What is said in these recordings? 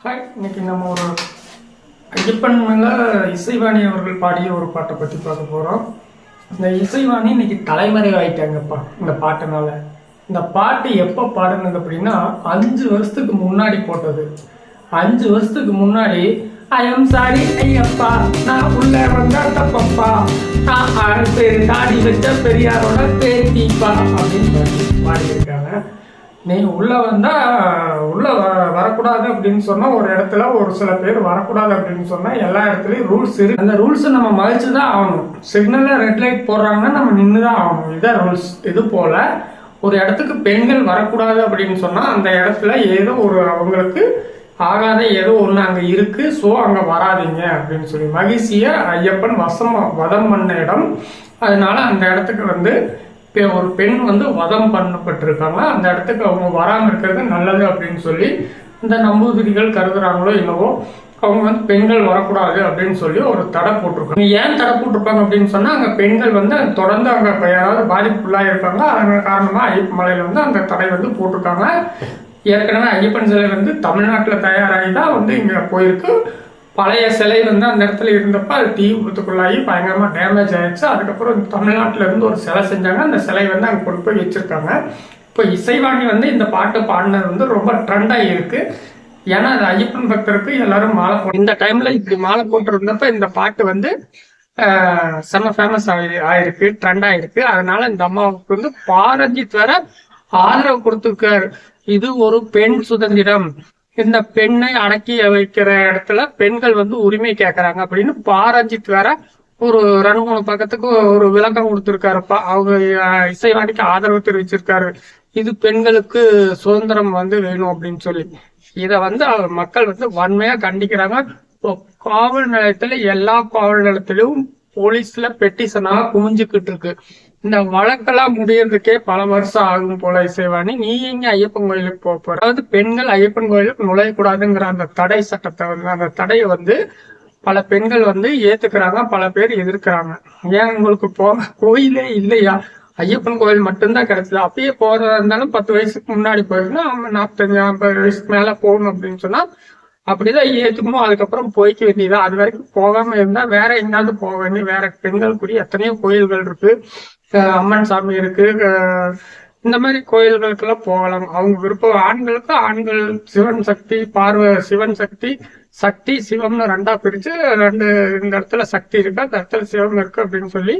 Hi இன்னைக்கு நம்ம ஒரு ஐயப்பன் மேலே இசைவாணி அவர்கள் பாடிய ஒரு பாட்டை பற்றி பார்க்க போகிறோம் இந்த இசைவாணி இன்னைக்கு தலைமறை ஆகிட்டாங்கப்பா இந்த பாட்டுனால. இந்த பாட்டு எப்போ பாடுனது அப்படின்னா அஞ்சு வருஷத்துக்கு முன்னாடி போட்டது. அஞ்சு வருஷத்துக்கு முன்னாடி ஐ எம் சாரி ஐயப்பா நான் உள்ள வந்தா தப்பப்பா நான் ஆறு பேர் தாடி வச்ச பெரியாரோட பேத்திப்பா அப்படின்னு பாடியிருக்கேன் நீ உள்ள வந்தா உள்ள வ- வரக்கூடாது அப்படின்னு சொன்னா ஒரு இடத்துல ஒரு சில பேர் வரக்கூடாது அப்படின்னு சொன்னா எல்லா இடத்துலயும் ரூல்ஸ் இருக்கு அந்த ரூல்ஸ் நம்ம மதிச்சு தான் ஆகணும் சிக்னல்ல ரெட் லைட் போடுறாங்கன்னா நம்ம நின்று தான் ஆகணும். இதுதான் ரூல்ஸ் இது போல ஒரு இடத்துக்கு பெண்கள் வரக்கூடாது அப்படின்னு சொன்னா அந்த இடத்துல ஏதோ ஒரு அவங்களுக்கு ஆகாத ஏதோ ஒண்ணு அங்க இருக்கு. சோ அங்க வராதீங்க அப்படின்னு சொல்லி மகிழ்ச்சிய ஐயப்பன் வசம் வதம் பண்ண இடம். அதனால அந்த இடத்துக்கு வந்து ஒரு பெண் வந்து வதம் பண்ணப்பட்டிருக்காங்க. அந்த இடத்துக்கு அவங்க வராமல் இருக்கிறது நல்லது அப்படின்னு சொல்லி இந்த நம்பூதிரிகள் கருதுறாங்களோ என்னவோ அவங்க வந்து பெண்கள் வரக்கூடாது அப்படின்னு சொல்லி ஒரு தடை போட்டிருக்காங்க. ஏன் தடை போட்டிருப்பாங்க அப்படின்னு சொன்னால் அங்கே பெண்கள் வந்து தொடர்ந்து அங்கே இப்ப யாராவது பாதிப்புள்ளாக அதன் காரணமாக ஐயப்ப மலையில் வந்து அந்த தடை வந்து போட்டிருக்காங்க. ஏற்கனவே ஐயப்பன் சிலை வந்து தமிழ்நாட்டில் தயாராகி தான் வந்து இங்கே போயிருக்கு. பழைய சிலை வந்து அந்த இடத்துல இருந்தப்ப அது தீ விபத்துக்குள்ளாகி பயங்கரமாக டேமேஜ் ஆயிடுச்சு. அதுக்கப்புறம் தமிழ்நாட்டில் இருந்து ஒரு சிலை செஞ்சாங்க. அந்த சிலை வந்து அங்கே கொண்டு போய் வச்சிருக்காங்க. இப்போ இசைவாணி வந்து இந்த பாட்டு பாடினது வந்து ரொம்ப ட்ரெண்டாக இருக்கு. ஏன்னா அது ஐயப்பன் பக்தருக்கு எல்லாரும் மாலை போட்டு இந்த டைம்ல இப்படி மாலை போட்டிருந்தப்ப இந்த பாட்டு வந்து செம்ம செம ஃபேமஸ் ஆகி ஆயிருக்கு ட்ரெண்ட் ஆயிருக்கு. அதனால இந்த அம்மாவுக்கு வந்து பாரதி வேற ஆதரவு கொடுத்துருக்காரு. இது ஒரு பெண் சுதந்திரம். இந்த பெண்ணை அடக்கி வைக்கிற இடத்துல பெண்கள் வந்து உரிமை கேட்கறாங்க அப்படின்னு பாரஞ்சித் வேற ஒரு ரெண்டு மூணு பக்கத்துக்கு ஒரு விளக்கம் கொடுத்துருக்காருப்பா அவங்க இசைவாணிக்கு ஆதரவு தெரிவிச்சிருக்காரு. இது பெண்களுக்கு சுதந்திரம் வந்து வேணும் அப்படின்னு சொல்லி. இத வந்து மக்கள் வந்து வன்மையா கண்டிக்கிறாங்க. இப்போ காவல் நிலையத்துல எல்லா காவல் நிலையத்திலும் போலீஸ்ல பெட்டிஷனாக குமிஞ்சுக்கிட்டு இருக்கு. இந்த வழக்கெல்லாம் முடியறதுக்கே பல வருஷம் ஆகும் போல இசைவாணி. நீ எங்க ஐயப்பன் கோயிலுக்கு போக போற? அதாவது பெண்கள் ஐயப்பன் கோயிலுக்கு நுழையக்கூடாதுங்கிற அந்த தடை சட்டத்தை வந்து அந்த தடையை வந்து பல பெண்கள் வந்து ஏத்துக்கிறாங்க பல பேர் எதிர்க்கிறாங்க. ஏன் உங்களுக்கு போ கோயிலே இல்லையா? ஐயப்பன் கோயில் மட்டும்தான் கிடைச்சது. அப்பயே போறதா இருந்தாலும் பத்து வயசுக்கு முன்னாடி போயிருந்தா அவங்க நாற்பத்தஞ்சு ஐம்பது வயசுக்கு மேல போகணும் அப்படின்னு சொன்னா அப்படிதான் ஏத்துக்கணும். அதுக்கப்புறம் போய்க்க வேண்டியதா அது வரைக்கும் போகாம இருந்தா வேற எங்காவது போக வேண்டிய வேற பெண்களுக்குரிய எத்தனையோ கோயில்கள் இருக்கு. அம்மன் சாமி இருக்கு. இந்த மாதிரி கோயில்களுக்கெல்லாம் போகலாம். அவங்க விருப்பம் ஆண்களுக்கு ஆண்கள் சிவன் சக்தி பார்வ சிவன் சக்தி சக்தி சிவம்னு ரெண்டா பிரிச்சு ரெண்டு இந்த இடத்துல சக்தி இருக்கு அந்த இடத்துல சிவம் இருக்கு அப்படின்னு சொல்லி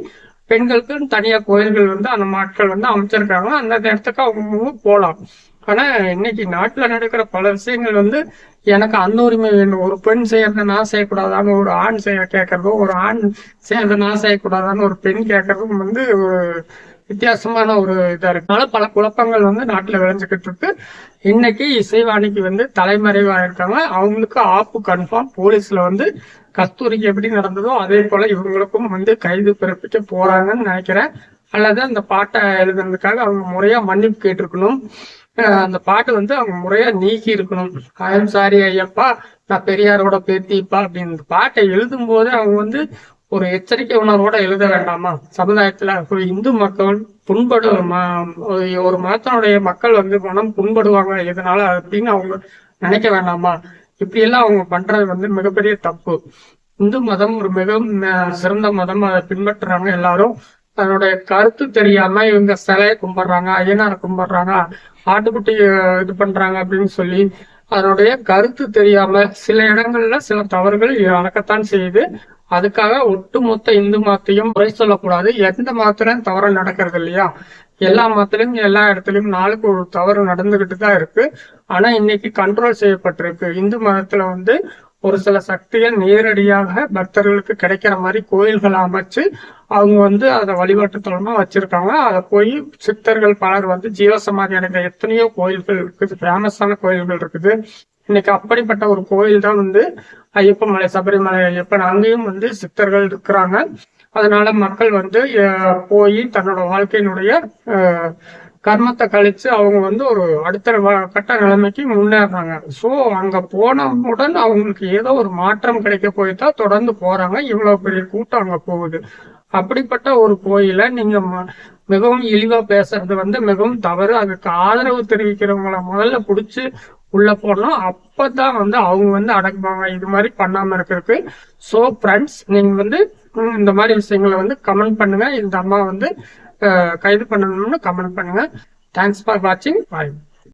பெண்களுக்கு தனியா கோயில்கள் வந்து அந்த மாட்கள் வந்து அமைச்சிருக்காங்க. அந்த இடத்துக்கு அவங்க போகலாம். ஆனா இன்னைக்கு நாட்டுல நடக்கிற பல விஷயங்கள் வந்து எனக்கு அந்த உரிமை வேணும் ஒரு பெண் செய்யறத நான் செய்யக்கூடாதான்னு ஒரு ஆண் செய்ய கேட்கறதும் ஒரு ஆண் செய்யறத நான் செய்யக்கூடாதான்னு ஒரு பெண் கேட்கறதும் வந்து ஒரு வித்தியாசமான ஒரு இதா இருக்கனால பல குழப்பங்கள் வந்து நாட்டுல விளைஞ்சுக்கிட்டு இருக்கு. இன்னைக்கு இசைவாணிக்கு வந்து தலைமறைவா இருக்காங்க. அவங்களுக்கு ஆப்பு கன்ஃபார்ம் போலீஸ்ல வந்து கஸ்தூரிக்கு எப்படி நடந்ததோ அதே போல இவங்களுக்கும் வந்து கைது பிறப்பிக்க போறாங்கன்னு நினைக்கிறேன். அல்லது அந்த பாட்டை எழுதுனதுக்காக அவங்க முறையா மன்னிப்பு கேட்டிருக்கணும். அந்த பாட்டு வந்து அவங்க முறையா நீக்கி இருக்கணும். ஐயம் சாரி ஐயப்பா நான் பெரியாரோட பேத்திப்பா அப்படின்னு பாட்டை எழுதும் போதே அவங்க வந்து ஒரு எச்சரிக்கை உணர்வோட எழுத வேண்டாமா? சமுதாயத்துல ஒரு இந்து மக்கள் புண்படு ம- ஒரு- மதத்தினுடைய மக்கள் வந்து மனம் புண்படுவாங்க இதனால அப்படின்னு அவங்க நினைக்க வேண்டாமா? இப்படி எல்லாம் அவங்க பண்றது வந்து மிகப்பெரிய தப்பு. இந்து மதம் ஒரு மிகவும் அஹ், சிறந்த மதம். அதை பின்பற்றுறாங்க எல்லாரும் அதனுடைய கருத்து தெரியாம இவங்க சிலையை கும்பிடுறாங்க ஐயனாரை கும்பிடுறாங்க ஆட்டுக்குட்டி இது பண்றாங்க அப்படின்னு சொல்லி அதனுடைய கருத்து தெரியாம சில இடங்கள்ல சில தவறுகள் நடக்கத்தான் செய்யுது. அதுக்காக ஒட்டுமொத்த இந்து மதத்தையும் குறை சொல்லக்கூடாது. எந்த மதத்திலும் தவறு நடக்கிறது இல்லையா? எல்லா மதத்திலும் எல்லா இடத்துலயும் நாளுக்கு ஒரு தவறு நடந்துகிட்டு தான் இருக்கு. ஆனா இன்னைக்கு கண்ட்ரோல் செய்யப்பட்டிருக்கு. இந்து மதத்துல வந்து ஒரு சில சக்திகள் நேரடியாக பக்தர்களுக்கு கிடைக்கிற மாதிரி கோயில்கள் அமைச்சு அவங்க வந்து அதை வழிபாட்டு தலமா வச்சிருக்காங்க. அதை போய் சித்தர்கள் பலர் வந்து ஜீவசமாதி அடைந்த எத்தனையோ கோயில்கள் இருக்குது. ஃபேமஸான கோயில்கள் இருக்குது. இன்னைக்கு அப்படிப்பட்ட ஒரு கோயில் தான் வந்து ஐயப்பமலை சபரிமலை ஐயப்பன் அங்கேயும் வந்து சித்தர்கள் இருக்கிறாங்க. அதனால மக்கள் வந்து போய் தன்னோட வாழ்க்கையினுடைய அஹ், கர்மத்தை கழிச்சு அவங்க வந்து ஒரு அடுத்த வ- கட்ட நிலைமைக்கு முன்னேறாங்க. ஸோ அங்க போனவுடன் அவங்களுக்கு ஏதோ ஒரு மாற்றம் கிடைக்க போய் தான் தொடர்ந்து போறாங்க. இவ்வளவு பெரிய கூட்டம் அங்க போகுது. அப்படிப்பட்ட ஒரு கோயிலை நீங்க ம- மிகவும் இழிவா பேசுறது வந்து மிகவும் தவறு. அதுக்கு ஆதரவு தெரிவிக்கிறவங்கள முதல்ல புடிச்சு உள்ள போடணும். அப்பதான் வந்து அவங்க வந்து அடக்குவாங்க. இது மாதிரி பண்ணாம இருக்கிறதுக்கு. ஸோ ஃப்ரெண்ட்ஸ் நீங்க வந்து இந்த மாதிரி விஷயங்களை வந்து கமெண்ட் பண்ணுங்க. இந்த அம்மா வந்து கைது பண்ணணும்னு கமெண்ட் பண்ணுங்க. தேங்க்ஸ் ஃபார் வாட்சிங் பாய்